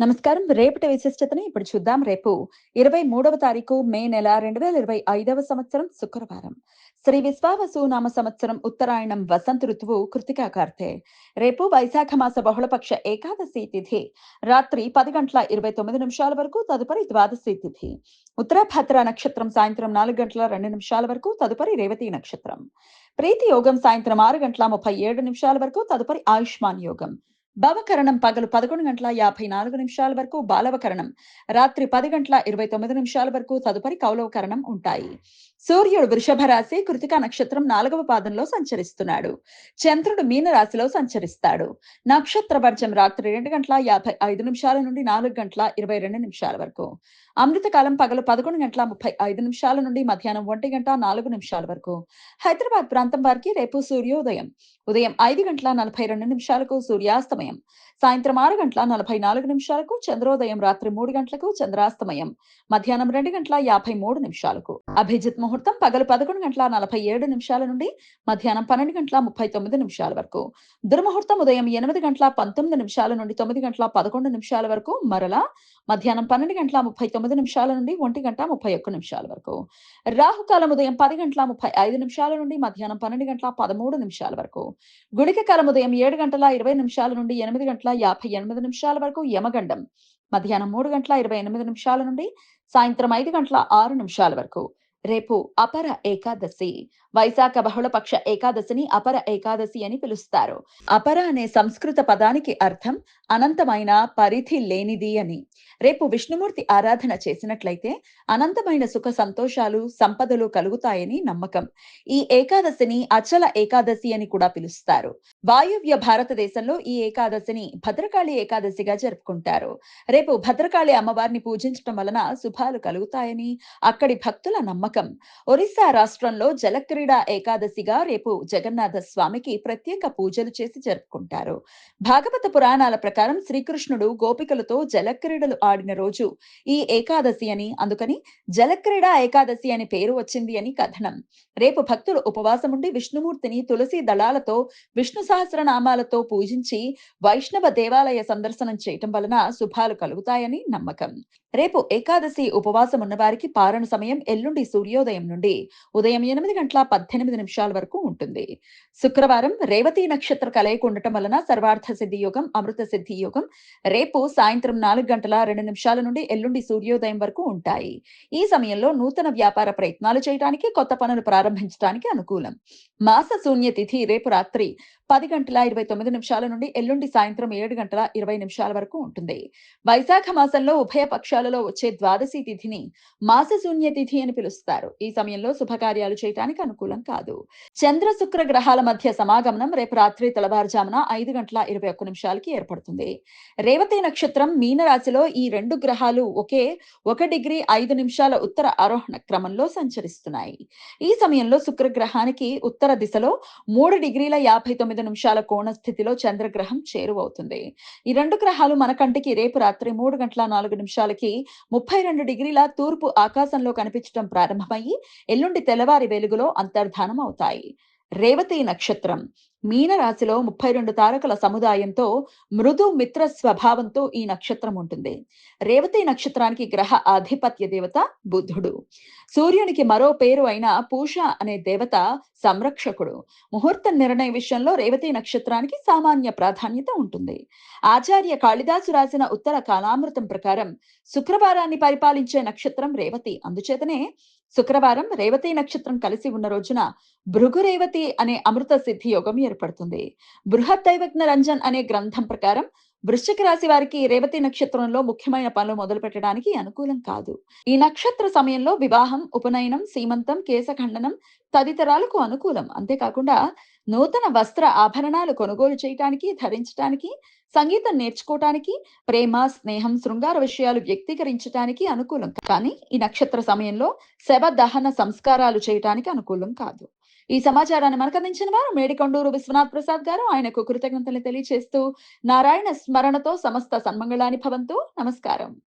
నమస్కారం. రేపటి విశిష్టతని ఇప్పుడు చూద్దాం. రేపు ఇరవై మూడవ తారీఖు మే నెల రెండు వేల ఇరవై ఐదవ సంవత్సరం శుక్రవారం. శ్రీ విశ్వావసు నామ సంవత్సరం ఉత్తరాయణం వసంత ఋతువు కృతికా కార్తె రేపు వైశాఖ మాస బహుళపక్ష ఏకాదశి తిథి. రాత్రి పది గంటల ఇరవై తొమ్మిది నిమిషాల వరకు తదుపరి ద్వాదశి తిథి. ఉత్తరాభద్ర నక్షత్రం సాయంత్రం నాలుగు గంటల రెండు నిమిషాల వరకు తదుపరి రేవతి నక్షత్రం. ప్రీతి యోగం సాయంత్రం ఆరు గంటల ముప్పై ఏడు నిమిషాల వరకు తదుపరి ఆయుష్మాన్ యోగం. భవకరణం పగలు పదకొండు గంటల యాభై నాలుగు నిమిషాల వరకు బాలవకరణం రాత్రి పది గంటల ఇరవై తొమ్మిది నిమిషాల వరకు తదుపరి కౌలవకరణం ఉంటాయి. సూర్యుడు వృషభ రాశి కృతికా నక్షత్రం నాలుగవ పాదంలో సంచరిస్తున్నాడు. చంద్రుడు మీన రాశిలో సంచరిస్తాడు. నక్షత్ర వర్జం రాత్రి రెండు గంటల యాభై ఐదు నిమిషాల నుండి నాలుగు గంటల ఇరవై రెండు నిమిషాల వరకు. అమృతకాలం పగలు పదకొండు గంటల ముప్పై ఐదు నిమిషాల నుండి మధ్యాహ్నం ఒంటి గంట నాలుగు నిమిషాల వరకు. హైదరాబాద్ ప్రాంతం వారికి రేపు సూర్యోదయం. ఉదయం ఐదు గంటల నలభై రెండు నిమిషాలకు సూర్యాస్తమయం. సాయంత్రం ఆరు గంటల నలభై నాలుగు నిమిషాలకు చంద్రోదయం రాత్రి మూడు గంటలకు చంద్రాస్తమయం. మధ్యాహ్నం రెండు గంటల యాభై మూడు నిమిషాలకు. అభిజిత్ ముహూర్తం పగలు పదకొండు గంటల నలభై ఏడు నిమిషాల నుండి మధ్యాహ్నం పన్నెండు గంటల ముప్పై తొమ్మిది నిమిషాల వరకు. దుర్ముహూర్తం ఉదయం ఎనిమిది గంటల పంతొమ్మిది నిమిషాల నుండి తొమ్మిది గంటల పదకొండు నిమిషాల వరకు మరలా మధ్యాహ్నం పన్నెండు గంటల ముప్పై తొమ్మిది నిమిషాల నుండి ఒంటి గంట ముప్పై ఒక్క నిమిషాల వరకు. రాహుకాలం ఉదయం పది గంటల ముప్పై ఐదు నిమిషాల నుండి మధ్యాహ్నం పన్నెండు గంటల పదమూడు నిమిషాల వరకు. గుళిక కాలం ఉదయం ఏడు గంటల ఇరవై నిమిషాల నుండి ఎనిమిది గంటల యాభై ఎనిమిది నిమిషాల వరకు యమగండం. మధ్యాహ్నం మూడు గంటల ఇరవై ఎనిమిది నిమిషాల నుండి సాయంత్రం ఐదు గంటల ఆరు నిమిషాల వరకు. రేపు అపర ఏకాదశి. వైశాఖ బహుళపక్ష ఏకాదశిని అపర ఏకాదశి అని పిలుస్తారు. అపర అనే సంస్కృత పదానికి అర్థం అనంతమైన పరిధి లేనిది అని. రేపు విష్ణుమూర్తి ఆరాధన చేసినట్లయితే అనంతమైన సుఖ సంతోషాలు సంపదలు కలుగుతాయని నమ్మకం. ఈ ఏకాదశిని అచల ఏకాదశి అని కూడా పిలుస్తారు. వాయువ్య భారతదేశంలో ఈ ఏకాదశిని భద్రకాళి ఏకాదశిగా జరుపుకుంటారు. రేపు భద్రకాళి అమ్మవారిని పూజించడం వలన శుభాలు కలుగుతాయని అక్కడి భక్తుల నమ్మకం. ఒరిస్సా రాష్ట్రంలో జలక్రీడ ఏకాదశిగా రేపు జగన్నాథ స్వామికి ప్రత్యేక పూజలు చేసి జరుపుకుంటారు. భాగవత పురాణాల ప్రకారం శ్రీకృష్ణుడు గోపికలతో జలక్రీడలు ఆడిన రోజు ఈ ఏకాదశి అని అందుకని జలక్రీడ ఏకాదశి అని పేరు వచ్చింది అని కథనం. రేపు భక్తులు ఉపవాసం ఉండి విష్ణుమూర్తిని తులసి దళాలతో విష్ణు సహస్రనామాలతో పూజించి వైష్ణవ దేవాలయ సందర్శనం చేయటం వలన శుభాలు కలుగుతాయని నమ్మకం. రేపు ఏకాదశి ఉపవాసం ఉన్న వారికి పారణ సమయం ఎల్లుండి సూర్యోదయం నుండి ఉదయం ఎనిమిది గంటల పద్దెనిమిది నిమిషాల వరకు ఉంటుంది. శుక్రవారం రేవతి నక్షత్ర కలయిక ఉండటం వలన సర్వార్థ సిద్ధి యోగం అమృత సిద్ధి యోగం రేపు సాయంత్రం నాలుగు గంటల రెండు నిమిషాల నుండి ఎల్లుండి సూర్యోదయం వరకు ఉంటాయి. ఈ సమయంలో నూతన వ్యాపార ప్రయత్నాలు చేయడానికి కొత్త పనులు ప్రారంభించడానికి అనుకూలం. మాస శూన్య తిథి రేపు రాత్రి పది గంటల ఇరవై తొమ్మిది నిమిషాల నుండి ఎల్లుండి సాయంత్రం ఏడు గంటల ఇరవై నిమిషాల వరకు ఉంటుంది. వైశాఖ మాసంలో ఉభయ పక్షాలలో వచ్చే ద్వాదశి తిథిని మాస శూన్య తిథి అని పిలుస్తారు. ఈ సమయంలో శుభకార్యాలు చేయటానికి అనుకూలం కాదు. చంద్ర శుక్ర గ్రహాల మధ్య సమాగమనం రేపు రాత్రి తెల్లవారుజామున ఐదు గంటల ఇరవై ఒక్క నిమిషాలకి ఏర్పడుతుంది. రేవతి నక్షత్రం మీనరాశిలో ఈ రెండు గ్రహాలు ఒకే ఒక డిగ్రీ ఐదు నిమిషాల ఉత్తర ఆరోహణ క్రమంలో సంచరిస్తున్నాయి. ఈ సమయంలో శుక్రగ్రహానికి ఉత్తర దిశలో మూడు డిగ్రీల యాభై తొమ్మిది నిమిషాల కోణ స్థితిలో చంద్రగ్రహం చేరువవుతుంది. ఈ రెండు గ్రహాలు మన కంటికి రేపు రాత్రి మూడు గంటల నాలుగు నిమిషాలకి ముప్పై రెండు డిగ్రీల తూర్పు ఆకాశంలో కనిపించడం ప్రారంభమయ్యి ఎల్లుండి తెల్లవారి వెలుగులో అంతర్ధానం అవుతాయి రేవతి నక్షత్రం. మీనరాశిలో ముప్పై రెండు తారకల సముదాయంతో మృదు మిత్ర స్వభావంతో ఈ నక్షత్రం ఉంటుంది. రేవతి నక్షత్రానికి గ్రహ ఆధిపత్య దేవత బుద్ధుడు సూర్యునికి మరో పేరు అయిన పూష అనే దేవత సంరక్షకుడు. ముహూర్త నిర్ణయ విషయంలో రేవతి నక్షత్రానికి సామాన్య ప్రాధాన్యత ఉంటుంది. ఆచార్య కాళిదాసు రాసిన ఉత్తర కాలామృతం ప్రకారం శుక్రవారాన్ని పరిపాలించే నక్షత్రం రేవతి. అందుచేతనే శుక్రవారం రేవతి నక్షత్రం కలిసి ఉన్న రోజున భృగు రేవతి అనే అమృత సిద్ధి యోగం ఏర్పడుతుంది. బృహత్ దైవజ్ఞ రంజన్ అనే గ్రంథం ప్రకారం వృశ్చిక రాశి వారికి రేవతి నక్షత్రంలో ముఖ్యమైన పనులు మొదలు పెట్టడానికి అనుకూలం కాదు. ఈ నక్షత్ర సమయంలో వివాహం ఉపనయనం సీమంతం కేశఖండనం తదితరాలకు అనుకూలం. అంతేకాకుండా నూతన వస్త్ర ఆభరణాలు కొనుగోలు చేయటానికి ధరించటానికి సంగీతం నేర్చుకోవటానికి ప్రేమ స్నేహం శృంగార విషయాలు వ్యక్తీకరించటానికి అనుకూలం కానీ ఈ నక్షత్ర సమయంలో శవ దహన సంస్కారాలు చేయటానికి అనుకూలం కాదు. ఈ సమాచారాన్ని మనకు అందించిన వారు మేడికొండూరు విశ్వనాథ్ ప్రసాద్ గారు. ఆయనకు కృతజ్ఞతలు తెలియజేస్తూ నారాయణ స్మరణతో సమస్త సన్మంగళాని భవంతు. నమస్కారం.